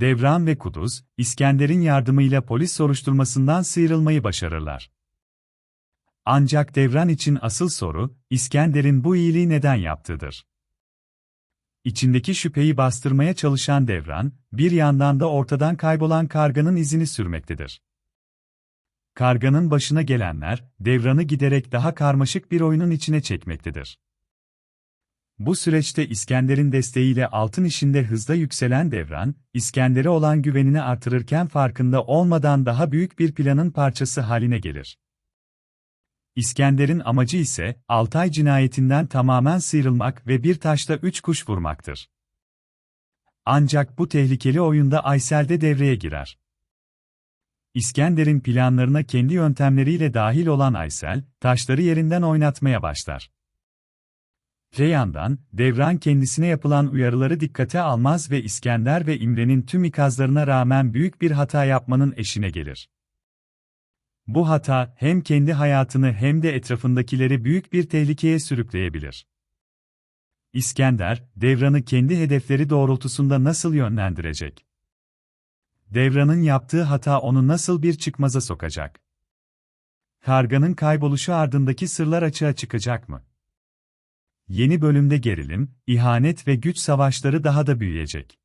Devran ve Kuduz, İskender'in yardımıyla polis soruşturmasından sıyrılmayı başarırlar. Ancak Devran için asıl soru, İskender'in bu iyiliği neden yaptığıdır. İçindeki şüpheyi bastırmaya çalışan Devran, bir yandan da ortadan kaybolan karganın izini sürmektedir. Karganın başına gelenler, Devran'ı giderek daha karmaşık bir oyunun içine çekmektedir. Bu süreçte İskender'in desteğiyle altın işinde hızla yükselen Devran, İskender'e olan güvenini artırırken farkında olmadan daha büyük bir planın parçası haline gelir. İskender'in amacı ise, Altay cinayetinden tamamen sıyrılmak ve bir taşla üç kuş vurmaktır. Ancak bu tehlikeli oyunda Aysel de devreye girer. İskender'in planlarına kendi yöntemleriyle dahil olan Aysel, taşları yerinden oynatmaya başlar. Öte yandan, Devran kendisine yapılan uyarıları dikkate almaz ve İskender ve İmre'nin tüm ikazlarına rağmen büyük bir hata yapmanın eşine gelir. Bu hata, hem kendi hayatını hem de etrafındakileri büyük bir tehlikeye sürükleyebilir. İskender, Devran'ı kendi hedefleri doğrultusunda nasıl yönlendirecek? Devran'ın yaptığı hata onu nasıl bir çıkmaza sokacak? Karganın kayboluşu ardındaki sırlar açığa çıkacak mı? Yeni bölümde gerilim, ihanet ve güç savaşları daha da büyüyecek.